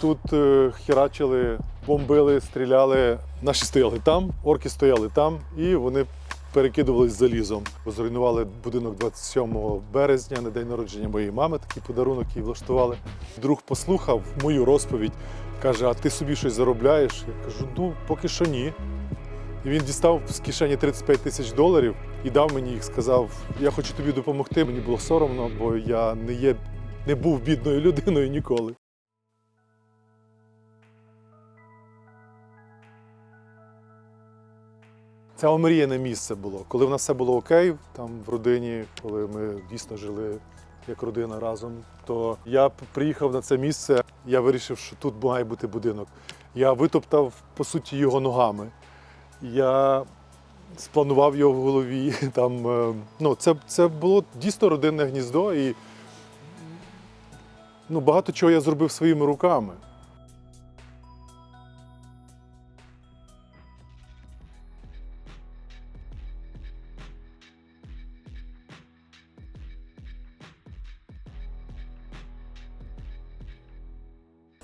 тут е, херачили, бомбили, стріляли. Наші стояли там, орки стояли там, і вони перекидувались залізом. Зруйнували будинок 27 березня на день народження моєї мами. Такий подарунок їй влаштували. Друг послухав мою розповідь, каже: А ти собі щось заробляєш? Я кажу, ну поки що ні. І він дістав з кишені 35 тисяч доларів і дав мені їх. Сказав: Я хочу тобі допомогти. Мені було соромно, бо я не є, не був бідною людиною ніколи. Це омріяне місце було. Коли в нас все було окей, там в родині, коли ми дійсно жили як родина разом, то я приїхав на це місце. Я вирішив, що тут має бути будинок. Я витоптав по суті його ногами. Я спланував його в голові. Там, е, ну, це, це було дійсно родинне гніздо, і ну, багато чого я зробив своїми руками.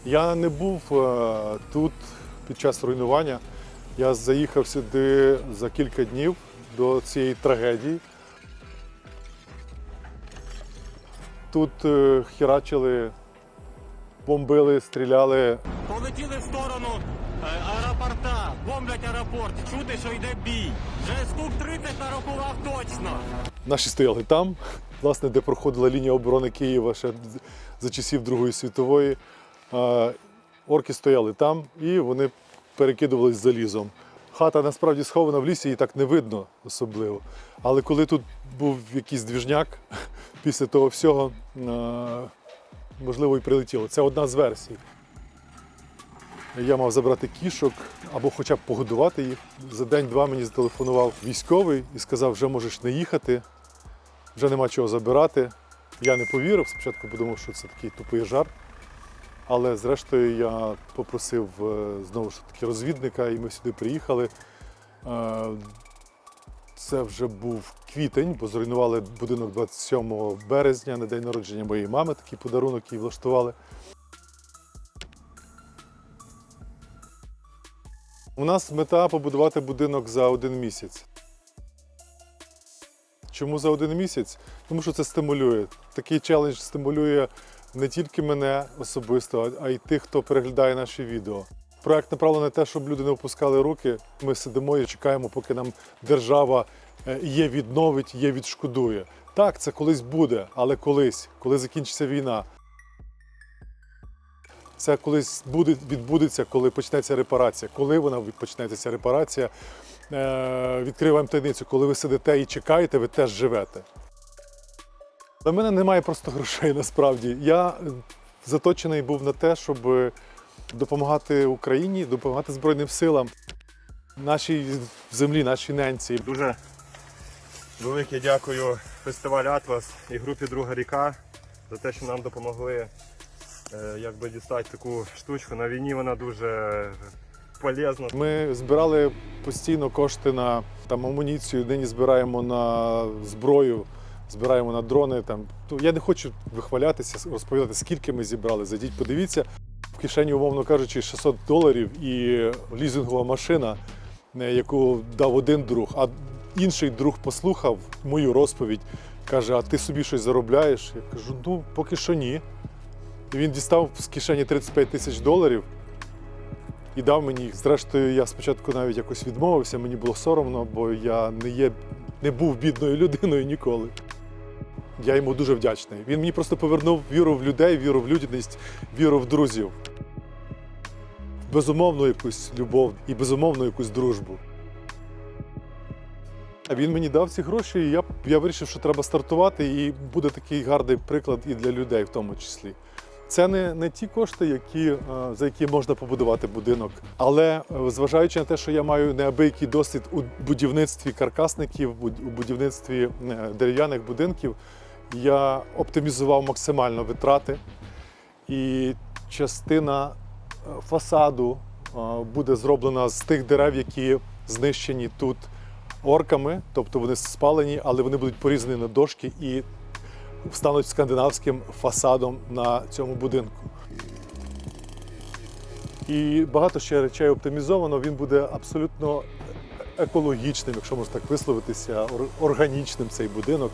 Я не був е, тут під час руйнування. Я заїхав сюди за кілька днів до цієї трагедії. Тут е, херачили, бомбили, стріляли. Полетіли в сторону е, аеропорта, бомблять аеропорт. Чути, що йде бій. Вже стук 30 нарахував точно. Наші стояли там, власне, де проходила лінія оборони Києва ще за часів Другої світової. Орки стояли там і вони перекидувались залізом. Хата насправді схована в лісі, її так не видно особливо. Але коли тут був якийсь двіжняк, після того всього, можливо, і прилетіло. Це одна з версій. Я мав забрати кішок або хоча б погодувати їх. За день-два мені зателефонував військовий і сказав, вже можеш не їхати, вже нема чого забирати. Я не повірив, спочатку подумав, що це такий тупий жарт. Але зрештою я попросив е, знову ж таки розвідника, і ми сюди приїхали. Е, Це вже був квітень, бо зруйнували будинок 27 березня на день народження моєї мами. Такий подарунок їй влаштували. У нас мета побудувати будинок за один місяць. Чому за один місяць? Тому що це стимулює. Такий челендж стимулює не тільки мене особисто, а й тих, хто переглядає наші відео. Проект направлений на те, щоб люди не опускали руки. Ми сидимо і чекаємо, поки нам держава е, є відновить, є відшкодує. Так, це колись буде, але колись, коли закінчиться війна. Це колись буде, відбудеться, коли почнеться репарація. Коли вона почнеться репарація, е, відкриваємо таємницю, коли ви сидите і чекаєте, ви теж живете. Для мене немає просто грошей насправді. Я е, заточений був на те, щоб е, допомагати Україні, допомагати Збройним силам, нашій землі, нашій ненці. Дуже велике дякую фестиваль Атлас і групі Друга ріка за те, що нам допомогли е, якби дістати таку штучку. На війні вона дуже полезна. Ми збирали постійно кошти на там, амуніцію, нині збираємо на зброю, збираємо на дрони. Там. Ну, Я не хочу вихвалятися, розповідати, скільки ми зібрали. Зайдіть, подивіться. В кишені, умовно кажучи, 600 доларів і лізингова машина, е, яку дав один друг, а інший друг послухав мою розповідь, каже: А ти собі щось заробляєш? Я кажу, ну поки що ні. І він дістав з кишені 35 тисяч доларів і дав мені їх. Зрештою, я спочатку навіть якось відмовився, мені було соромно, бо я не, є, не був бідною людиною ніколи. Я йому дуже вдячний. Він мені просто повернув віру в людей, віру в людяність, віру в друзів. Безумовну якусь любов і безумовну якусь дружбу. Він мені дав ці гроші, і я, я вирішив, що треба стартувати, і буде такий гарний приклад і для людей в тому числі. Це не, не ті кошти, які, е, за які можна побудувати будинок. Але е, зважаючи на те, що я маю неабиякий досвід у будівництві каркасників, у будівництві е, дерев'яних будинків, я оптимізував максимально витрати. І частина е, фасаду е, буде зроблена з тих дерев, які знищені тут орками, тобто вони спалені, але вони будуть порізані на дошки і стануть скандинавським фасадом на цьому будинку. І багато ще речей оптимізовано. Він буде абсолютно екологічним, якщо можна так висловитися, ор- органічним цей будинок.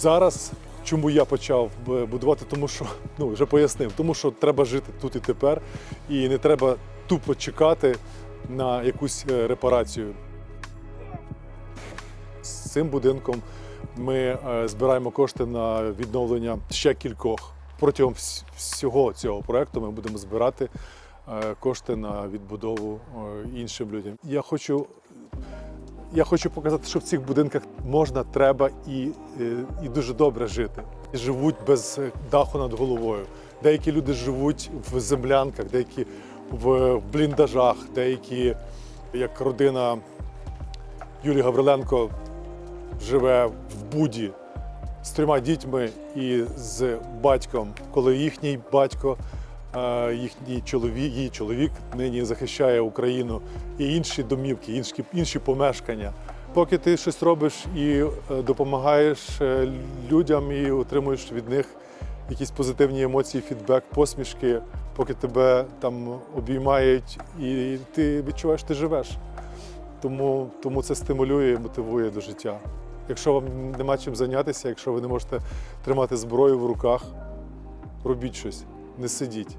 Зараз чому я почав будувати, тому що ну вже пояснив, тому що треба жити тут і тепер, і не треба тупо чекати на якусь е, репарацію. З цим будинком ми е, збираємо кошти на відновлення ще кількох. Протягом всього цього проекту ми будемо збирати е, кошти на відбудову іншим людям. Я хочу я хочу показати, що в цих будинках можна, треба і, е, і дуже добре жити. Живуть без е, даху над головою. Деякі люди живуть в землянках, деякі в бліндажах, деякі, як родина Юлії Гавриленко, живе в Буді з трьома дітьми і з батьком, коли їхній батько, їхній чоловік, її чоловік нині захищає Україну і інші домівки, інші, інші помешкання. Поки ти щось робиш і е, допомагаєш е, людям і отримуєш від них якісь позитивні емоції, фідбек, посмішки, поки тебе там обіймають, і ти відчуваєш, ти живеш. Тому, тому це стимулює і мотивує до життя. Якщо вам нема чим зайнятися, якщо ви не можете тримати зброю в руках, робіть щось, не сидіть.